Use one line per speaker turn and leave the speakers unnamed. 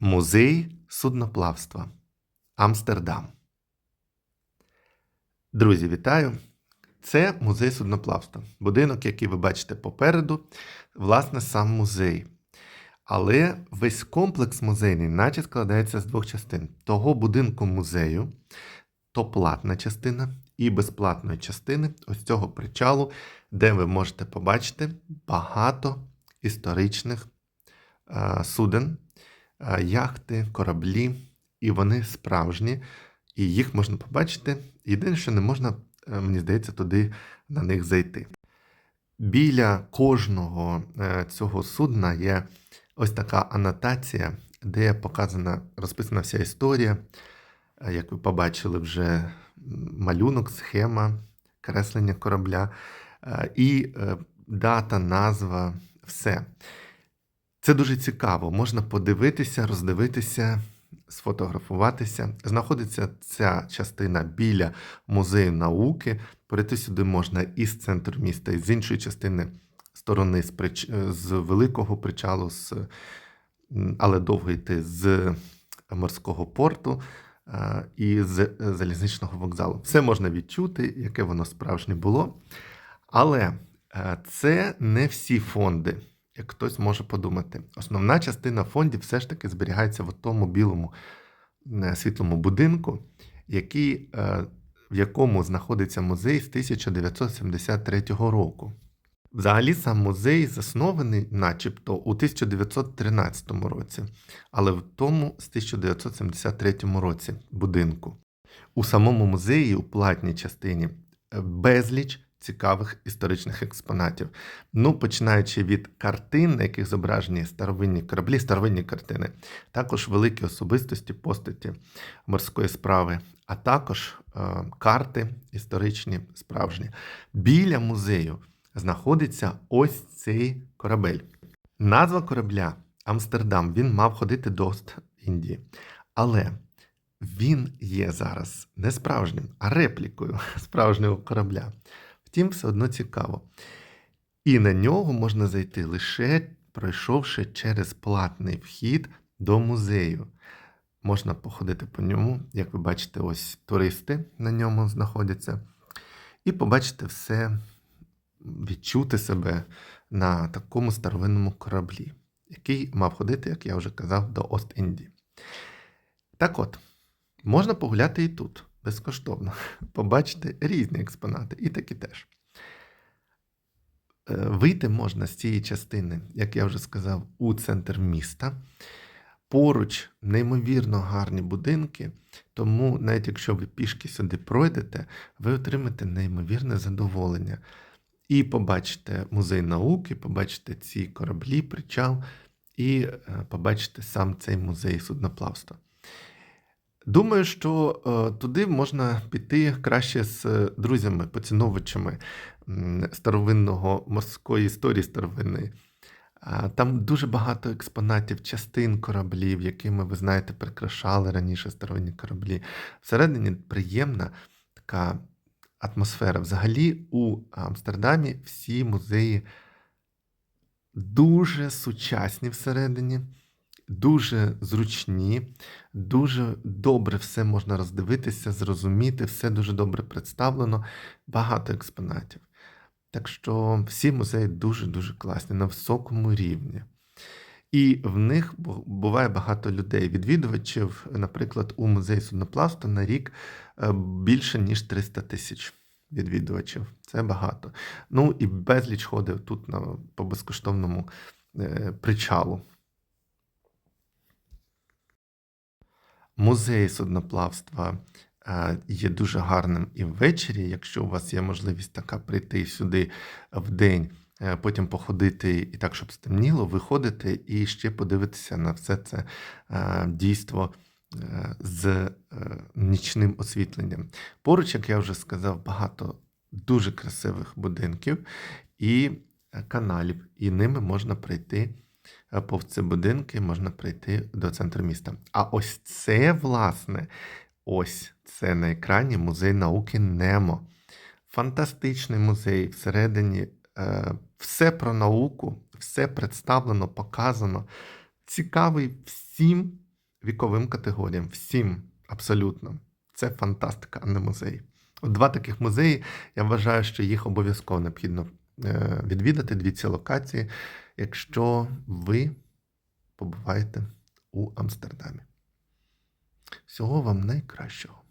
Музей судноплавства Амстердам. Друзі, вітаю! Це музей судноплавства. Будинок, який ви бачите попереду, власне, сам музей. Але весь комплекс музейний, наче складається з двох частин: того будинку музею, то платна частина, і безплатної частини ось цього причалу, де ви можете побачити багато історичних е, суден, яхти, кораблі, і вони справжні, і їх можна побачити. Єдине, що не можна, е, мені здається, туди на них зайти. Біля кожного е, цього судна є ось така анотація, де показана, розписана вся історія. Е, Як ви побачили, вже малюнок, схема, креслення корабля е, і е, дата, назва, все. Це дуже цікаво. Можна подивитися, роздивитися, сфотографуватися. Знаходиться ця частина біля музею науки. Перейти сюди можна із центру міста, і з іншої частини сторони, з, прич... з великого причалу, з... але довго йти з морського порту і з е, залізничного вокзалу. Все можна відчути, яке воно справжнє було. Але е, це не всі фонди, як хтось може подумати. Основна частина фондів все ж таки зберігається в тому білому е, світлому будинку, який, е, в якому знаходиться музей з 1973 року. Взагалі, сам музей заснований, начебто, у 1913 році, але в тому з 1973 році будинку. У самому музеї, у платній частині, е, безліч цікавих історичних експонатів. Ну, починаючи від картин, на яких зображені старовинні кораблі, старовинні картини, також великі особистості постаті морської справи, а також е, карти історичні, справжні. Біля музею знаходиться ось цей корабель. Назва корабля Амстердам він мав ходити до Ост-Індії. Але він є зараз не справжнім, а реплікою справжнього корабля. Втім, все одно цікаво. І на нього можна зайти лише пройшовши через платний вхід до музею. Можна походити по ньому, як ви бачите, ось туристи на ньому знаходяться, і побачити все, відчути себе на такому старовинному кораблі, який мав ходити, як я вже казав, до Ост-Індії. Так от, можна погуляти і тут безкоштовно, побачити різні експонати, і такі теж. Е, Вийти можна з цієї частини, як я вже сказав, у центр міста. Поруч неймовірно гарні будинки, тому навіть якщо ви пішки сюди пройдете, ви отримаєте неймовірне задоволення. І побачите музей науки, побачите ці кораблі, причал, і е, побачите сам цей музей судноплавства. Думаю, що е, туди можна піти краще з е, друзями, поціновувачами старовинного морської історії старовинної. Там дуже багато експонатів, частин кораблів, якими, ви знаєте, прикрашали раніше старовинні кораблі. Всередині приємна така атмосфера. Взагалі, у Амстердамі всі музеї дуже сучасні всередині, дуже зручні, дуже добре все можна роздивитися, зрозуміти, все дуже добре представлено, багато експонатів. Так що всі музеї дуже-дуже класні, на високому рівні. І в них буває багато людей, відвідувачів, наприклад, у музеї судноплавства на рік е, більше, ніж 300 тисяч відвідувачів. Це багато. Ну і безліч ходив тут на, по безкоштовному е, причалу. Музей судноплавства е, є дуже гарним і ввечері, якщо у вас є можливість така прийти сюди в день, е, потім походити і так, щоб стемніло, виходити і ще подивитися на все це е, дійство з нічним освітленням. Поруч, як я вже сказав, багато дуже красивих будинків і каналів, і ними можна прийти повз ці будинки, можна прийти до центру міста. А ось це, власне, ось це на екрані музей науки Немо. Фантастичний музей всередині. е, Все про науку, все представлено, показано. Цікавий всім, віковим категоріям, всім абсолютно. Це фантастика, а не музей. От два таких музеї. Я вважаю, що їх обов'язково необхідно е, відвідати, дві ці локації, якщо ви побуваєте у Амстердамі. Всього вам найкращого.